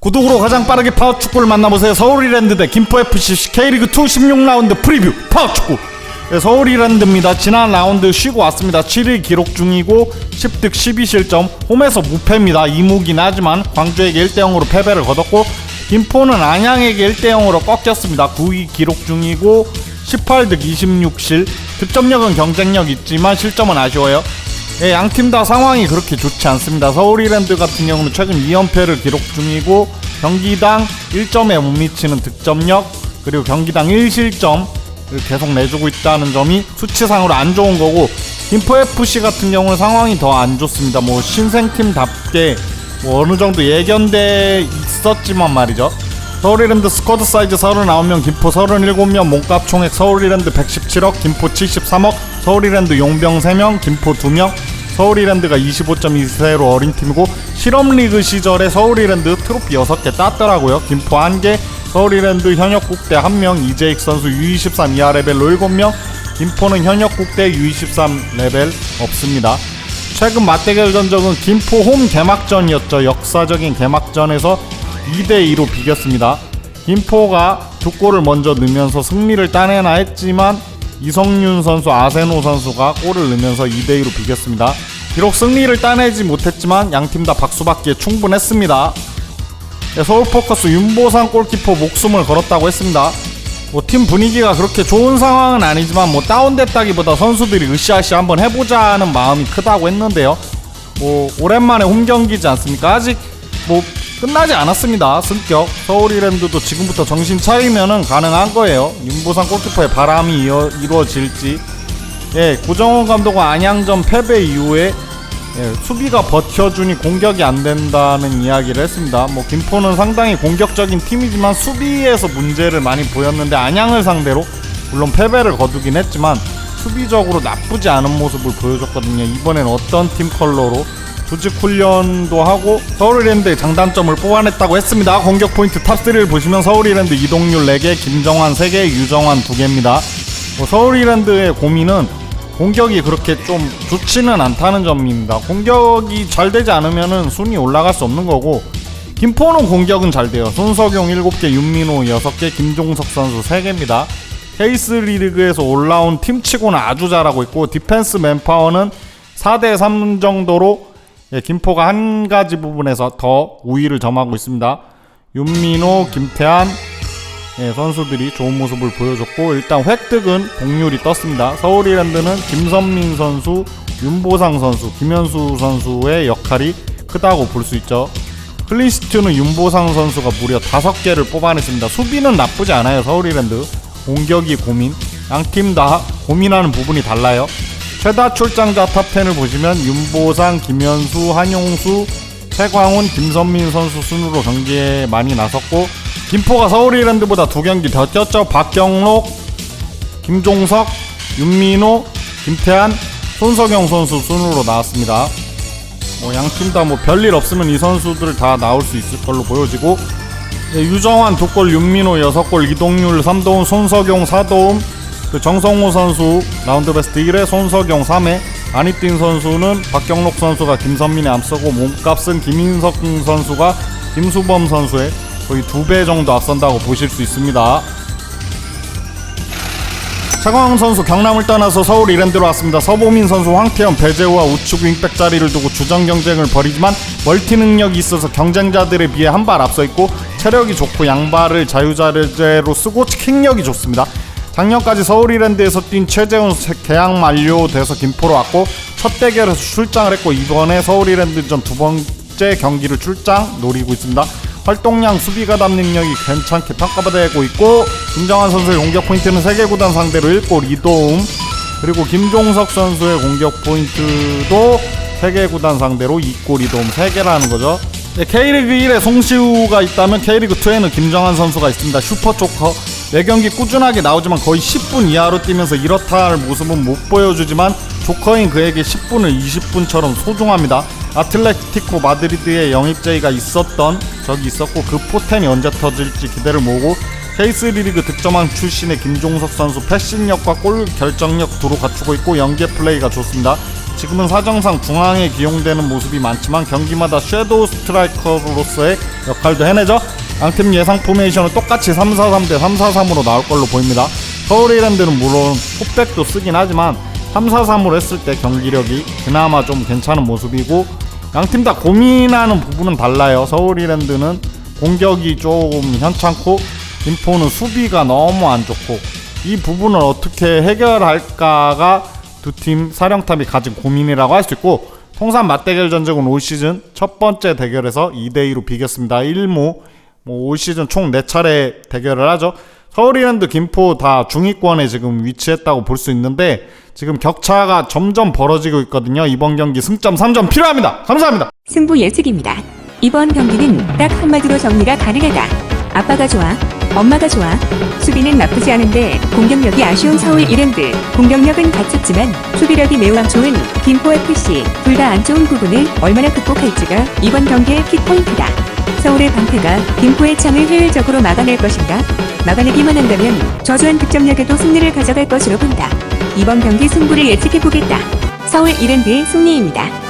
구독으로 가장 빠르게 파워축구를 만나보세요. 서울이랜드 대 김포FC K리그2 16라운드 프리뷰 파워축구 네, 서울이랜드입니다. 지난 라운드 쉬고 왔습니다. 7위 기록 중이고 10득 12실점 홈에서 무패입니다. 이무긴 하지만 광주에게 1대0으로 패배를 거뒀고 김포는 안양에게 1대0으로 꺾였습니다. 9위 기록 중이고 18득 26실 득점력은 경쟁력 있지만 실점은 아쉬워요. 예, 양팀 다 상황이 그렇게 좋지 않습니다. 서울이랜드 같은 경우는 최근 2연패를 기록 중이고 경기당 1점에 못 미치는 득점력 그리고 경기당 1실점을 계속 내주고 있다는 점이 수치상으로 안 좋은 거고 김포FC 같은 경우는 상황이 더 안 좋습니다. 뭐 신생팀답게 뭐 어느 정도 예견돼 있었지만 말이죠. 서울이랜드 스쿼드 사이즈 39명, 김포 37명, 몸값 총액 서울이랜드 117억, 김포 73억, 서울이랜드 용병 3명, 김포 2명, 서울이랜드가 25.2세로 어린 팀이고 실업리그 시절에 서울이랜드 트로피 6개 땄더라고요. 김포 1개, 서울이랜드 현역 국대 1명, 이재익 선수 U23 이하 레벨로 7명, 김포는 현역 국대 U23 레벨 없습니다. 최근 맞대결 전적은 김포 홈 개막전이었죠. 역사적인 개막전에서 2대2로 비겼습니다. 김포가 두 골을 먼저 넣으면서 승리를 따내나 했지만 이성윤 선수, 아세노 선수가 골을 넣으면서 2대2로 비겼습니다. 비록 승리를 따내지 못했지만 양팀 다 박수 받기에 충분했습니다. 네, 서울포커스 윤보상 골키퍼 목숨을 걸었다고 했습니다. 뭐 팀 분위기가 그렇게 좋은 상황은 아니지만 뭐 다운됐다기보다 선수들이 으쌰으쌰 한번 해보자는 마음이 크다고 했는데요. 뭐 오랜만에 홈 경기지 않습니까? 아직 뭐 끝나지 않았습니다. 승격 서울이랜드도 지금부터 정신 차리면은 가능한 거예요. 윤보상 골키퍼의 바람이 이어, 이루어질지. 예, 구정원 감독은 안양전 패배 이후에 예, 수비가 버텨주니 공격이 안 된다는 이야기를 했습니다. 뭐 김포는 상당히 공격적인 팀이지만 수비에서 문제를 많이 보였는데 안양을 상대로 물론 패배를 거두긴 했지만 수비적으로 나쁘지 않은 모습을 보여줬거든요. 이번엔 어떤 팀 컬러로 조직 훈련도 하고 서울이랜드의 장단점을 뽑아냈다고 했습니다. 공격 포인트 탑3를 보시면 서울이랜드 이동률 4개, 김정환 3개, 유정환 2개입니다. 뭐 서울이랜드의 고민은 공격이 그렇게 좀 좋지는 않다는 점입니다. 공격이 잘 되지 않으면은 순위 올라갈 수 없는 거고 김포는 공격은 잘 돼요. 손석용 7개, 윤민호 6개, 김종석 선수 3개입니다. K3 리그에서 올라온 팀치고는 아주 잘하고 있고 디펜스 맨파워는 4대 3 정도로 예, 김포가 한 가지 부분에서 더 우위를 점하고 있습니다. 윤민호, 김태한 예, 선수들이 좋은 모습을 보여줬고 일단 획득은 공률이 떴습니다. 서울이랜드는 김선민 선수, 윤보상 선수, 김현수 선수의 역할이 크다고 볼 수 있죠. 클린시트는 윤보상 선수가 무려 5개를 뽑아냈습니다. 수비는 나쁘지 않아요. 서울이랜드. 공격이 고민. 양 팀 다 고민하는 부분이 달라요. 최다 출장자 탑10을 보시면 윤보상, 김현수, 한용수, 최광훈, 김선민 선수 순으로 경기에 많이 나섰고 김포가 서울이랜드보다 두 경기 더 뛰었죠. 박경록, 김종석, 윤민호, 김태한, 손석영 선수 순으로 나왔습니다. 뭐 양 팀 다 뭐 별일 없으면 이 선수들 다 나올 수 있을 걸로 보여지고 네, 유정환 두 골, 윤민호 여섯 골, 이동률 3도움, 손석용 4도움, 그 정성호 선수 라운드 베스트 1회, 손석영 3회, 안희뛴 선수는 박경록 선수가 김선민에 앞서고 몸값은 김인석 선수가 김수범 선수의 거의 두 배 정도 앞선다고 보실 수 있습니다. 차광 선수 경남을 떠나서 서울 이랜드로 왔습니다. 서보민 선수 황태현, 배재우와 우측 윙백 자리를 두고 주전 경쟁을 벌이지만 멀티 능력이 있어서 경쟁자들에 비해 한 발 앞서 있고 체력이 좋고 양발을 자유자재로 쓰고 킥력이 좋습니다. 작년까지 서울 이랜드에서 뛴 최재훈 계약 만료돼서 김포로 왔고 첫 대결에서 출장을 했고 이번에 서울 이랜드전 두 번째 경기를 출장 노리고 있습니다. 활동량 수비 가 담 능력이 괜찮게 평가받고 있고 김정환 선수의 공격 포인트는 세계 구단 상대로 1골 2도움 그리고 김종석 선수의 공격 포인트도 세계 구단 상대로 2골 2도움 3개라는 거죠. 네, K리그 1에 송시우가 있다면 K리그 2에는 김정환 선수가 있습니다. 슈퍼 조커 4경기 꾸준하게 나오지만 거의 10분 이하로 뛰면서 이렇다 할 모습은 못 보여주지만 조커인 그에게 10분을 20분처럼 소중합니다. 아틀레티코 마드리드에 영입 제의가 있었던 적이 있었고 그 포텐이 언제 터질지 기대를 모으고 K3 리그 득점왕 출신의 김종석 선수 패신력과 골 결정력 두루 갖추고 있고 연계 플레이가 좋습니다. 지금은 사정상 중앙에 기용되는 모습이 많지만 경기마다 섀도우 스트라이커로서의 역할도 해내죠. 양팀 예상 포메이션은 똑같이 3-4-3 대 3-4-3으로 나올 걸로 보입니다. 서울 이랜드는 물론 풋백도 쓰긴 하지만 3-4-3으로 했을 때 경기력이 그나마 좀 괜찮은 모습이고 양팀 다 고민하는 부분은 달라요. 서울 이랜드는 공격이 조금 현찮고 김포는 수비가 너무 안 좋고 이 부분을 어떻게 해결할까가 두 팀 사령탑이 가진 고민이라고 할 수 있고 통산 맞대결 전적은 올 시즌 첫 번째 대결에서 2대2로 비겼습니다. 1무 뭐 올 시즌 총 4차례 대결을 하죠. 서울이랜드 김포 다 중위권에 지금 위치했다고 볼 수 있는데 지금 격차가 점점 벌어지고 있거든요. 이번 경기 승점 3점 필요합니다. 감사합니다. 승부 예측입니다. 이번 경기는 딱 한마디로 정리가 가능하다. 아빠가 좋아, 엄마가 좋아. 수비는 나쁘지 않은데 공격력이 아쉬운 서울 이랜드. 공격력은 갖췄지만 수비력이 매우 안 좋은 김포 FC. 둘 다 안 좋은 부분을 얼마나 극복할지가 이번 경기의 킥포인트다. 서울의 방패가 김포의 창을 효율적으로 막아낼 것인가? 막아내기만 한다면 저조한 득점력에도 승리를 가져갈 것으로 본다. 이번 경기 승부를 예측해 보겠다. 서울 이랜드의 승리입니다.